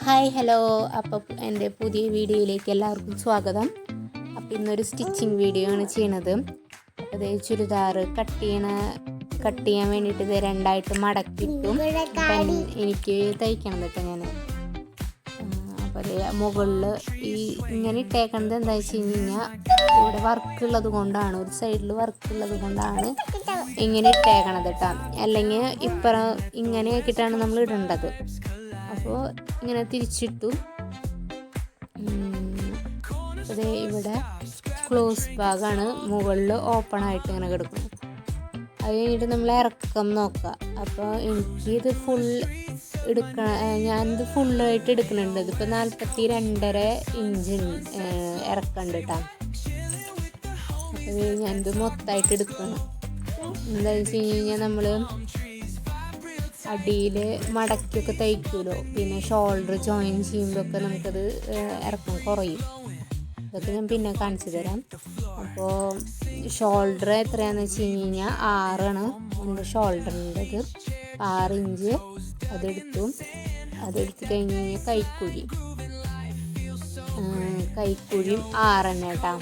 Hi hello. അപ്പോൾ എന്റെ പുതിയ വീഡിയോയിലേക്ക് എല്ലാവർക്കും സ്വാഗതം. അപ്പോൾ ഇന്നൊരു സ്റ്റിച്ചിങ് വീഡിയോ ആണ് ചെയ്യണത്. അത് ചുരിദാർ കട്ട് ചെയ്യണ കട്ട് ചെയ്യാൻ വേണ്ടിയിട്ട് ഇത് രണ്ടായിട്ട് മടക്കിയിട്ടും എൻ- എനിക്ക് തയ്ക്കണം കേട്ടോ ഞാൻ അപ്പോൾ മുകളിൽ ഈ ഇങ്ങനെ ഇട്ടേക്കണത് എന്താ വെച്ച് കഴിഞ്ഞാൽ ഇവിടെ വർക്ക് ഉള്ളത് കൊണ്ടാണ് ഒരു സൈഡിൽ വർക്ക് ഉള്ളത് കൊണ്ടാണ് ഇങ്ങനെ ഇട്ടേക്കണത് കേട്ടോ. അല്ലെങ്കിൽ ഇപ്പറ ഇങ്ങനെ ആക്കിയിട്ടാണ് നമ്മൾ ഇടേണ്ടത്. അപ്പോൾ ഇങ്ങനെ തിരിച്ചിട്ടു. അതേ ഇവിടെ ക്ലോസ് ഭാഗമാണ് മുകളിൽ ഓപ്പൺ ആയിട്ട് ഇങ്ങനെ കിടക്കുന്നത് അത് കഴിഞ്ഞിട്ട് നമ്മൾ ഇറക്കം നോക്കുക അപ്പോൾ എനിക്കിത് ഫുൾ എടുക്കണ ഞാനിത് ഫുള്ളായിട്ട് എടുക്കുന്നുണ്ട്. ഇതിപ്പോൾ നാൽപ്പത്തി രണ്ടര ഇഞ്ച് ഇറക്കുന്നുണ്ട് കേട്ടോ അപ്പോൾ ഞാനിത് മൊത്തമായിട്ട് എടുക്കണം. എന്താ വെച്ച് കഴിഞ്ഞ് കഴിഞ്ഞാൽ നമ്മൾ അടിയിൽ മടക്കിയൊക്കെ തയ്ക്കുമല്ലോ പിന്നെ ഷോൾഡർ ജോയിൻ ചെയ്യുമ്പോഴൊക്കെ നമുക്കത് ഇറക്കം കുറയും. ഇതൊക്കെ ഞാൻ പിന്നെ കാണിച്ചു തരാം. അപ്പോൾ ഷോൾഡർ എത്രയാണെന്ന് വെച്ച് കഴിഞ്ഞ് കഴിഞ്ഞാൽ ആറാണ് നമ്മുടെ ഷോൾഡറിന്റെത് ആറ് ഇഞ്ച് അതെടുത്തു. അതെടുത്ത് കഴിഞ്ഞ് കഴിഞ്ഞാൽ കൈക്കുഴി. കൈക്കുഴിയും ആറെണ്ണ കേട്ടോ.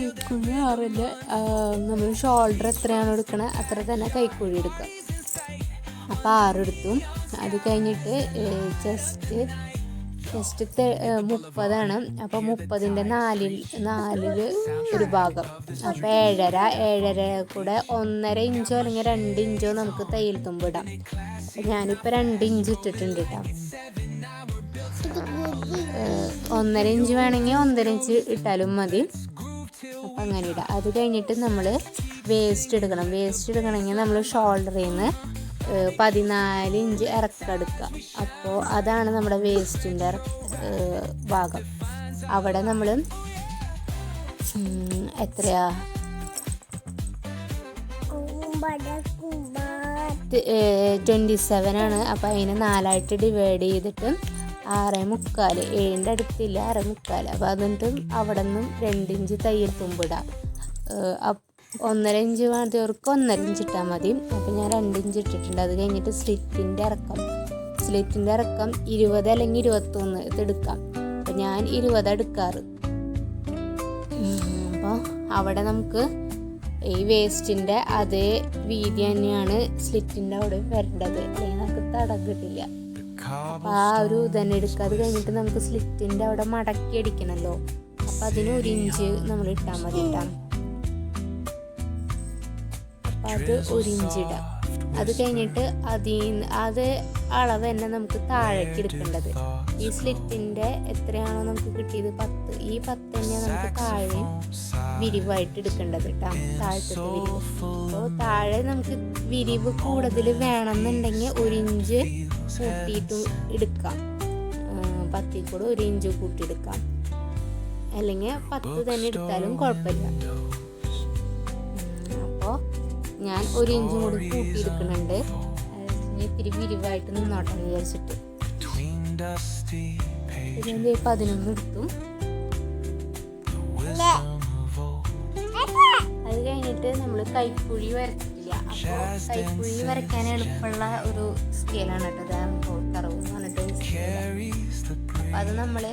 കൈക്കുഴി ആറില്ല നമ്മൾ ഷോൾഡർ എത്രയാണ് എടുക്കണത് അത്ര തന്നെ കൈക്കുഴി എടുക്കുക. അപ്പോൾ ആറെടുത്തു. അത് കഴിഞ്ഞിട്ട് ജസ്റ്റ് ജസ്റ്റ് മുപ്പതാണ്. അപ്പോൾ മുപ്പതിന്റെ നാലിൽ നാലിൽ ഒരു ഭാഗം. അപ്പോൾ ഏഴര ഏഴര കൂടെ ഒന്നര ഇഞ്ചോ അല്ലെങ്കിൽ രണ്ട് ഇഞ്ചോ നമുക്ക് തയ്യൽ തുമ്പിടാം ഞാനിപ്പോൾ രണ്ട് ഇഞ്ച് ഇട്ടിട്ടുണ്ട് കേട്ടോ ഒന്നര ഇഞ്ച് വേണമെങ്കിൽ ഒന്നര ഇഞ്ച് ഇട്ടാലും മതി. അപ്പം അങ്ങനെ ഇടുക അത് കഴിഞ്ഞിട്ട് നമ്മൾ വേസ്റ്റ് എടുക്കണം. വേസ്റ്റ് എടുക്കണമെങ്കിൽ നമ്മൾ ഷോൾഡറിൽ നിന്ന് പതിനാല് ഇഞ്ച് ഇറക്കെടുക്കുക അപ്പോൾ അതാണ് നമ്മുടെ വേസ്റ്റിന്റെ ഭാഗം. അവിടെ നമ്മൾ എത്രയാ? ട്വന്റി സെവൻ ആണ്. അപ്പോൾ അതിനെ നാലായിട്ട് ഡിവൈഡ് ചെയ്തിട്ട് ആറ് മുക്കാൽ ഏഴിന്റെ അടുത്തില്ല ആറ് മുക്കാൽ അപ്പോൾ അതിന്റെ അവിടെ നിന്നും രണ്ടിഞ്ച് തയ്യൽ തുമ്പിടാം. അപ്പ് ഒന്നര ഇഞ്ച് വേണ്ടവർക്ക് ഒന്നര ഇഞ്ച് ഇട്ടാൽ മതി. അപ്പോൾ ഞാൻ രണ്ട് ഇഞ്ച് ഇട്ടിട്ടുണ്ട്. അത് കഴിഞ്ഞിട്ട് സ്ലിറ്റിന്റെ ഇറക്കം. സ്ലിറ്റിന്റെ ഇറക്കം ഇരുപത് അല്ലെങ്കിൽ ഇരുപത്തൊന്ന് ഇത് എടുക്കാം. അപ്പോൾ ഞാൻ ഇരുപത് എടുക്കാറ്. അപ്പോൾ അവിടെ നമുക്ക് ഈ വേസ്റ്റിന്റെ അതേ വീതി തന്നെയാണ് സ്ലിറ്റിന്റെ അവിടെ വരേണ്ടത്. അല്ലെങ്കിൽ നമുക്ക് തടം കിട്ടില്ല. അപ്പോൾ ആ ഒരു ഇതന്നെ എടുക്കുക അത് കഴിഞ്ഞിട്ട് നമുക്ക് സ്ലിറ്റിന്റെ അവിടെ മടക്കി അടിക്കണമല്ലോ അപ്പോൾ അതിന് ഒരു ഇഞ്ച് നമ്മൾ ഇട്ടാൽ മതി ഇട്ടാം അപ്പോൾ അത് ഒരു ഇഞ്ച് ഇടാം. അത് കഴിഞ്ഞിട്ട് അതിൽ അത് അളവ് തന്നെ നമുക്ക് താഴേക്ക് എടുക്കേണ്ടത്. ഈ സ്ലിറ്റിന്റെ എത്രയാണോ നമുക്ക് കിട്ടിയത് പത്ത്. ഈ പത്ത് തന്നെയാണ് നമുക്ക് താഴെ വിരിവായിട്ട് എടുക്കേണ്ടത് കേട്ടോ താഴത്തെ വിരിവ്. അപ്പോൾ താഴെ നമുക്ക് വിരിവ് കൂടുതൽ വേണമെന്നുണ്ടെങ്കിൽ ഒരു ഇഞ്ച് കൂട്ടിയിട്ട് എടുക്കാം. പത്തിൽ കൂടെ ഒരു ഇഞ്ച് കൂട്ടിയെടുക്കാം. അല്ലെങ്കിൽ പത്ത് തന്നെ എടുത്താലും കുഴപ്പമില്ല. ഞാൻ ഒരു ഇഞ്ചും കൂടി കൂട്ടിയെടുക്കുന്നുണ്ട് ഇത്തിരി വിരിവായിട്ട് നിന്നോട്ടെ എന്ന് വിചാരിച്ചിട്ട്. ഇതിന്റെ പതിനൊന്ന് എടുത്തു. അത് കഴിഞ്ഞിട്ട് നമ്മൾ കൈക്കുഴി വരച്ചിട്ടില്ല അപ്പോൾ കൈക്കുഴി വരയ്ക്കാൻ എളുപ്പമുള്ള ഒരു സ്കെയിലാണ് കേട്ടോ. അത് കറവ് എന്ന് പറഞ്ഞിട്ട് അപ്പം അത് നമ്മൾ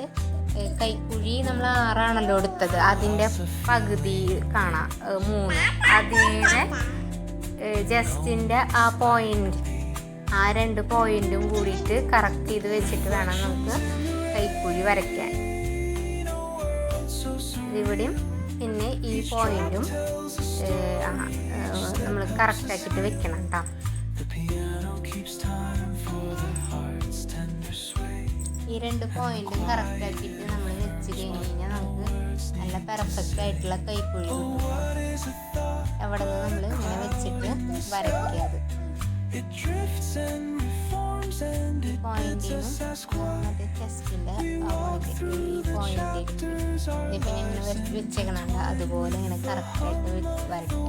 കൈക്കുഴി നമ്മൾ ആറാണല്ലോ എടുത്തത്. അതിന്റെ പകുതി കാണാം. മൂന്ന്. അതിന്റെ ജസ്റ്റിന്റെ ആ പോയിന്റ് ആ രണ്ട് പോയിന്റും കൂടിയിട്ട് കറക്റ്റ് ചെയ്ത് വെച്ചിട്ട് വേണം നമുക്ക് കൈക്കുഴി വരയ്ക്കാൻ. ഇവിടെയും പിന്നെ ഈ പോയിന്റും നമ്മൾ കറക്റ്റ് ആക്കിയിട്ട് വെക്കണം കേട്ടോ ഈ രണ്ട് പോയിന്റും കറക്റ്റ് ആക്കിയിട്ട് നമ്മൾ വെച്ച് കഴിഞ്ഞ് കഴിഞ്ഞാൽ നമുക്ക് നല്ല പെർഫെക്റ്റ് ആയിട്ടുള്ള കൈക്കുഴി അവിടെ നിന്ന് നമ്മൾ ഇങ്ങനെ വെച്ചിട്ട് വരയ്ക്കുക അത് ഇങ്ങനെ വെച്ചേക്കണുണ്ട്. അതുപോലെ ഇങ്ങനെ കറക്റ്റായിട്ട് വരയ്ക്കാം.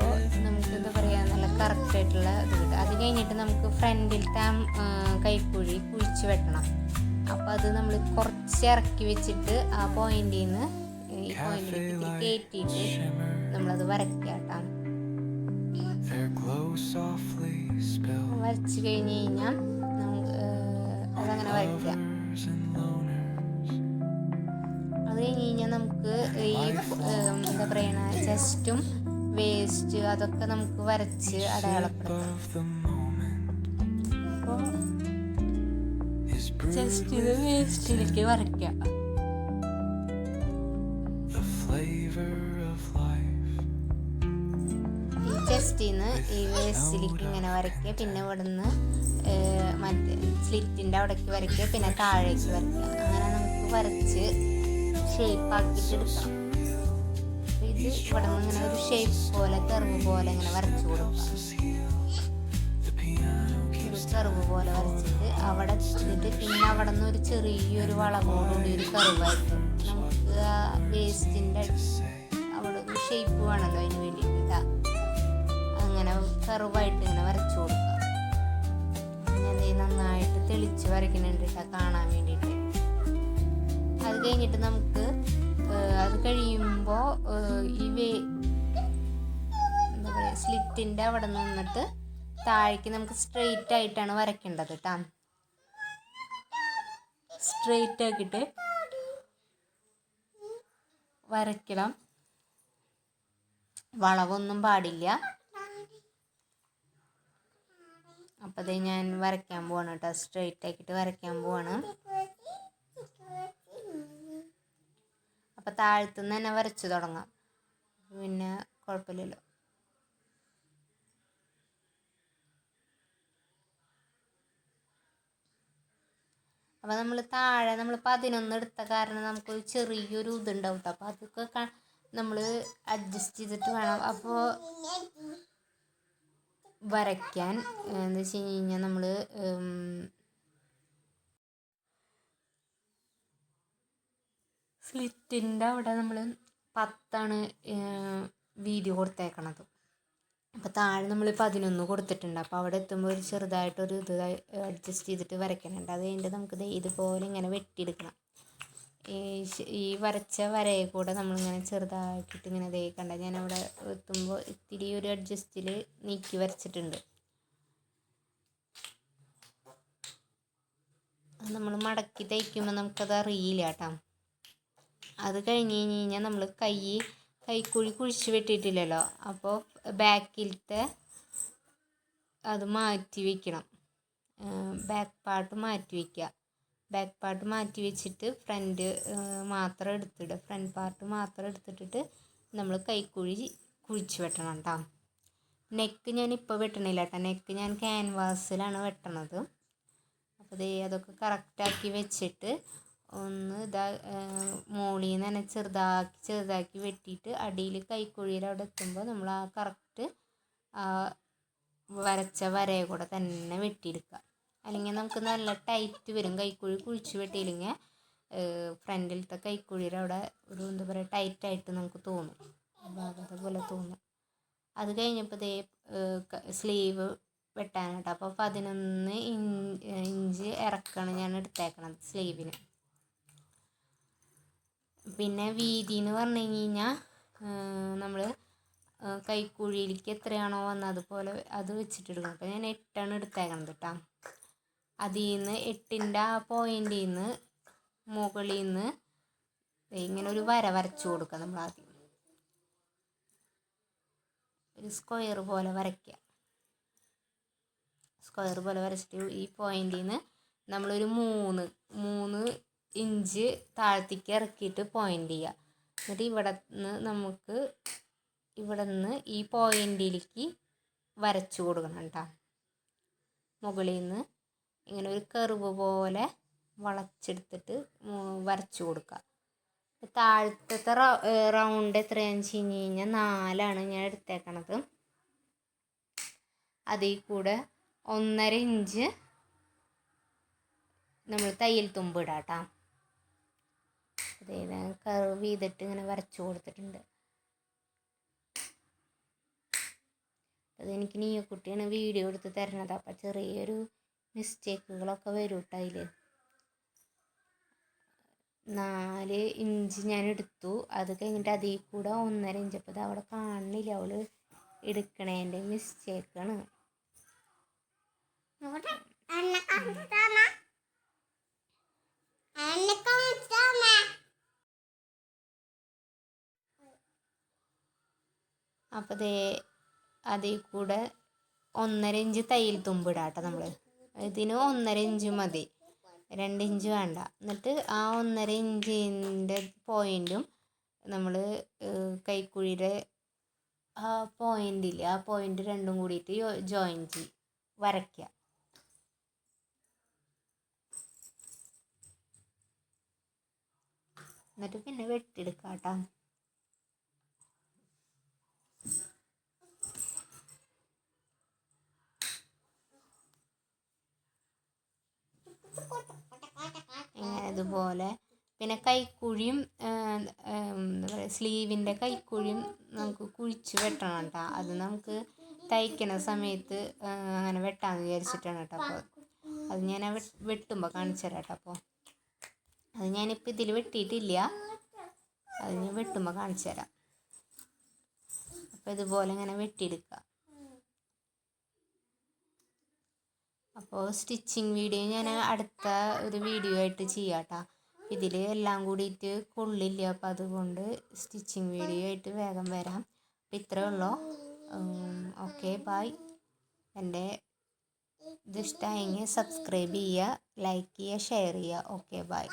അപ്പോൾ നമുക്ക് എന്താ നല്ല കറക്റ്റ് ആയിട്ടുള്ള ഇത് കിട്ടും. അത് കഴിഞ്ഞിട്ട് നമുക്ക് ഫ്രണ്ടിലത്തെ കൈക്കുഴി കുഴിച്ച് വെട്ടണം. അപ്പോൾ അത് നമ്മൾ കുറച്ച് ഇറക്കി വെച്ചിട്ട് ആ പോയിന്റിൽ നിന്ന് ഈ പോയിന്റിലേക്ക് കയറ്റിയിട്ട് നമ്മളത് വരയ്ക്കാം close വരച്ച് കഴിഞ്ഞ് കഴിഞ്ഞാൽ അതങ്ങനെ loners, അത് കഴിഞ്ഞ് കഴിഞ്ഞാൽ നമുക്ക് ഈ എന്താ പറയണ ചെസ്റ്റും വേസ്റ്റ് അതൊക്കെ നമുക്ക് വരച്ച് അടയാളപ്പെടുത്താം. Brewed വേസ്റ്റിലേക്ക് വരയ്ക്കാം. ഈ വേസ്റ്റിലേക്ക് ഇങ്ങനെ വരയ്ക്കുക. പിന്നെ ഇവിടുന്ന് മറ്റേ സ്ലിറ്റിന്റെ അവിടേക്ക് വരയ്ക്കുക. പിന്നെ താഴേക്ക് വരയ്ക്കുക. അങ്ങനെ നമുക്ക് വരച്ച് ഷേപ്പ് ആക്കിയിട്ട് എടുക്കാം. ഇത് ഇവിടെ നിന്ന് ഇങ്ങനെ ഒരു ഷേപ്പ് പോലെ കർവ് പോലെ ഇങ്ങനെ വരച്ചു കൊടുക്കാം. കർവ് പോലെ വരച്ചിട്ട് അവിടെ എത്തിയിട്ട് പിന്നെ അവിടെ നിന്ന് ഒരു ചെറിയൊരു വളവോടുകൂടി ഒരു കർവായിട്ട് നമുക്ക് ആ വേസ്റ്റിന്റെ അവിടെ ഒരു ഷേപ്പ് വേണമല്ലോ അതിന് വേണ്ടിയിട്ട്. അങ്ങനെ കറുവായിട്ട് ഇങ്ങനെ വരച്ചു കൊടുക്കുക അങ്ങനെ നന്നായിട്ട് തെളിച്ച് വരയ്ക്കുന്നുണ്ട് കേട്ടോ കാണാൻ വേണ്ടിയിട്ട്. അത് കഴിഞ്ഞിട്ട് നമുക്ക് അത് കഴിയുമ്പോൾ ഈ വേ എന്താ പറയുക സ്ലിറ്റിന്റെ അവിടെ നിന്നിട്ട് താഴേക്ക് നമുക്ക് സ്ട്രെയിറ്റ് ആയിട്ടാണ് വരയ്ക്കേണ്ടത് കേട്ടോ സ്ട്രെയിറ്റ് ആക്കിയിട്ട് വരയ്ക്കണം. വളവൊന്നും പാടില്ല. അപ്പോൾ ഞാൻ വരയ്ക്കാൻ പോവാണ് കേട്ടോ സ്ട്രെയിറ്റ് ആക്കിയിട്ട് വരയ്ക്കാൻ പോവാണ്. അപ്പോൾ താഴത്തുനിന്ന് തന്നെ വരച്ചു തുടങ്ങാം. പിന്നെ കുഴപ്പമില്ലല്ലോ. അപ്പോൾ നമ്മൾ താഴെ നമ്മൾ പതിനൊന്ന് എടുത്ത കാരണം നമുക്കൊരു ചെറിയൊരു ഇതുണ്ടാവും. അപ്പം അതൊക്കെ നമ്മൾ അഡ്ജസ്റ്റ് ചെയ്തിട്ട് വേണം. അപ്പോൾ വരയ്ക്കാൻ എന്താ വെച്ച് കഴിഞ്ഞ് കഴിഞ്ഞാൽ നമ്മൾ സ്ലിറ്റിന്റെ അവിടെ നമ്മൾ പത്താണ് വീതി കൊടുത്തേക്കണത്. അപ്പോൾ താഴെ നമ്മൾ പതിനൊന്ന് കൊടുത്തിട്ടുണ്ട്. അപ്പോൾ അവിടെ എത്തുമ്പോൾ ഒരു ചെറുതായിട്ടൊരു ഇത് അഡ്ജസ്റ്റ് ചെയ്തിട്ട് വരയ്ക്കുന്നുണ്ട് അത് കഴിഞ്ഞിട്ട് നമുക്ക് ഇതുപോലെ ഇങ്ങനെ വെട്ടിയെടുക്കണം. ഈ വരച്ച വരയെ കൂടെ നമ്മളിങ്ങനെ ചെറുതാക്കിയിട്ട് ഇങ്ങനെ ദേ കണ്ട? ഞാൻ അവിടെ എത്തുമ്പോൾ ഇത്തിരി ഒരു അഡ്ജസ്റ്റിൽ നീക്കി വരച്ചിട്ടുണ്ട്. നമ്മൾ മടക്കി തയ്ക്കുമ്പോൾ നമുക്കത് അറിയില്ല കേട്ടോ. അത് കഴിഞ്ഞ് കഴിഞ്ഞ് കഴിഞ്ഞാൽ നമ്മൾ കൈ കൈക്കുഴി കുഴിച്ച് വെട്ടിയിട്ടില്ലല്ലോ. അപ്പോൾ ബാക്കിലത്തെ അത് മാറ്റി വെക്കണം. ബാക്ക് പാർട്ട് മാറ്റി വയ്ക്കുക ബാക്ക് പാർട്ട് മാറ്റി വെച്ചിട്ട് ഫ്രണ്ട് മാത്രം എടുത്തിടുക. ഫ്രണ്ട് പാർട്ട് മാത്രം എടുത്തിട്ടിട്ട് നമ്മൾ കൈക്കുഴി കുഴിച്ച് വെട്ടണം കേട്ടോ നെക്ക് ഞാൻ ഇപ്പോൾ വെട്ടണില്ല കേട്ടോ നെക്ക് ഞാൻ ക്യാൻവാസിലാണ് വെട്ടണത്. അപ്പോൾ ദേ അതൊക്കെ കറക്റ്റാക്കി വെച്ചിട്ട് ഒന്ന് ഇതാ മുകളിൽ നിന്ന് തന്നെ ചെറുതാക്കി ചെറുതാക്കി വെട്ടിയിട്ട് അടിയിൽ കൈക്കുഴിയിൽ അവിടെ എത്തുമ്പോൾ നമ്മൾ ആ കറക്റ്റ് ആ വരച്ച വരയെ കൂടെ തന്നെ വെട്ടിയെടുക്കുക. അല്ലെങ്കിൽ നമുക്ക് നല്ല ടൈറ്റ് വരും. കൈക്കുഴി കുഴിച്ച് വെട്ടിയില്ലെങ്കിൽ ഫ്രണ്ടിലത്തെ കൈക്കുഴിയുടെ അവിടെ ഒരു എന്താ പറയുക ടൈറ്റായിട്ട് നമുക്ക് തോന്നും. ഭാഗത്തെ പോലെ തോന്നും. അത് കഴിഞ്ഞപ്പോൾ ദേ സ്ലീവ് വെട്ടാനായിട്ട് അപ്പോൾ പതിനൊന്ന് ഇഞ്ച് ഇറക്കാണ് ഞാൻ എടുത്തേക്കണത് സ്ലീവിന്. പിന്നെ വീതി എന്ന് പറഞ്ഞു കഴിഞ്ഞ് കഴിഞ്ഞാൽ നമ്മൾ കൈക്കുഴിയിലേക്ക് എത്രയാണോ വന്നത് അതുപോലെ അത് വെച്ചിട്ട് എടുക്കണം അപ്പോൾ ഞാൻ എട്ടാണ് എടുത്തേക്കണത് കേട്ടോ അതിൽ നിന്ന് എട്ടിന്റെ ആ പോയിന്റിൽ നിന്ന് മുകളിൽ നിന്ന് ഇങ്ങനെ ഒരു വര വരച്ചു കൊടുക്കുക നമ്മൾ ആദ്യം. ഒരു സ്ക്വയർ പോലെ വരയ്ക്കുക സ്ക്വയർ പോലെ വരച്ചിട്ട് ഈ പോയിന്റിൽ നിന്ന് നമ്മളൊരു മൂന്ന് മൂന്ന് ഇഞ്ച് താഴത്തേക്ക് ഇറക്കിയിട്ട് പോയിന്റ് ചെയ്യുക എന്നിട്ട് ഇവിടെ നിന്ന് നമുക്ക് ഇവിടെ നിന്ന് ഈ പോയിന്റിലേക്ക് വരച്ചു കൊടുക്കണം കേട്ടോ. മുകളിൽ നിന്ന് ഇങ്ങനെ ഒരു കർവ് പോലെ വളച്ചെടുത്തിട്ട് വരച്ചു കൊടുക്കുക താഴത്തെ റൗണ്ട് എത്രയാണെന്ന് വെച്ച് കഴിഞ്ഞ് കഴിഞ്ഞാൽ നാലാണ് ഞാൻ എടുത്തേക്കണത്. അതിൽ കൂടെ ഒന്നര ഇഞ്ച് നമ്മൾ തയ്യൽ തുമ്പിടാം കേട്ടോ. അതായത് കർവ് ചെയ്തിട്ട് ഇങ്ങനെ വരച്ചു കൊടുത്തിട്ടുണ്ട്. അതെനിക്ക് നീയക്കുട്ടിയാണ് വീഡിയോ എടുത്ത് തരണത്. അപ്പം ചെറിയൊരു മിസ്റ്റേക്കുകളൊക്കെ വരും കേട്ടോ അതിൽ നാല് ഇഞ്ച് ഞാൻ എടുത്തു. അത് കഴിഞ്ഞിട്ട് അതിൽ കൂടെ ഒന്നര ഇഞ്ച്. അപ്പോൾ അത് അവിടെ കാണുന്നില്ല. അവൾ എടുക്കണേന്റെ മിസ്റ്റേക്കാണ് ഇവിടെ എന്നെ കാണിച്ചിട്ടാണ് എന്നെ കാണിച്ചിട്ടാണ് അപ്പോൾ ദേ അതിൽ കൂടെ ഒന്നര ഇഞ്ച് തയ്യൽ തുമ്പിടാട്ടോ നമ്മൾ ഇതിന് ഒന്നര ഇഞ്ച് മതി. രണ്ട് ഇഞ്ച് വേണ്ട. എന്നിട്ട് ആ ഒന്നര ഇഞ്ചിന്റെ പോയിന്റും നമ്മൾ കൈക്കുഴിയുടെ ആ പോയിന്റില്ലേ ആ പോയിന്റ് രണ്ടും കൂടിയിട്ട് ജോയിൻ ചെയ്യും വരയ്ക്കുക എന്നിട്ട് പിന്നെ വെട്ടിയെടുക്കാം കേട്ടോ ഇതുപോലെ പിന്നെ കൈക്കുഴിയും എന്താ പറയുക സ്ലീവിന്റെ കൈക്കുഴിയും നമുക്ക് കുഴിച്ച് വെട്ടണം കേട്ടോ. അത് നമുക്ക് തയ്ക്കണ സമയത്ത് അങ്ങനെ വെട്ടാമെന്ന് വിചാരിച്ചിട്ടാണ് കേട്ടോ. അപ്പോൾ അത് ഞാൻ വെട്ടുമ്പോൾ കാണിച്ചു തരാം കേട്ടോ അപ്പോൾ. അത് ഞാനിപ്പോൾ ഇതിൽ വെട്ടിയിട്ടില്ല. അത് ഞാൻ വെട്ടുമ്പോൾ കാണിച്ചു തരാം. അപ്പോൾ ഇതുപോലെ ഇങ്ങനെ വെട്ടിയെടുക്കുക. അപ്പോൾ സ്റ്റിച്ചിങ് വീഡിയോ ഞാൻ അടുത്ത ഒരു വീഡിയോ ആയിട്ട് ചെയ്യാം കേട്ടോ ഇതിൽ എല്ലാം കൂടിയിട്ട് കൊള്ളില്ല. അപ്പം അതുകൊണ്ട് സ്റ്റിച്ചിങ് വീഡിയോ ആയിട്ട് വേഗം വരാം. അപ്പം ഇത്രേ ഉള്ളൂ. ഓക്കെ ബായ് എന്റെ ഇത് ഇഷ്ടമായെങ്കിൽ സബ്സ്ക്രൈബ് ചെയ്യുക ലൈക്ക് ചെയ്യുക ഷെയർ ചെയ്യുക. Okay bye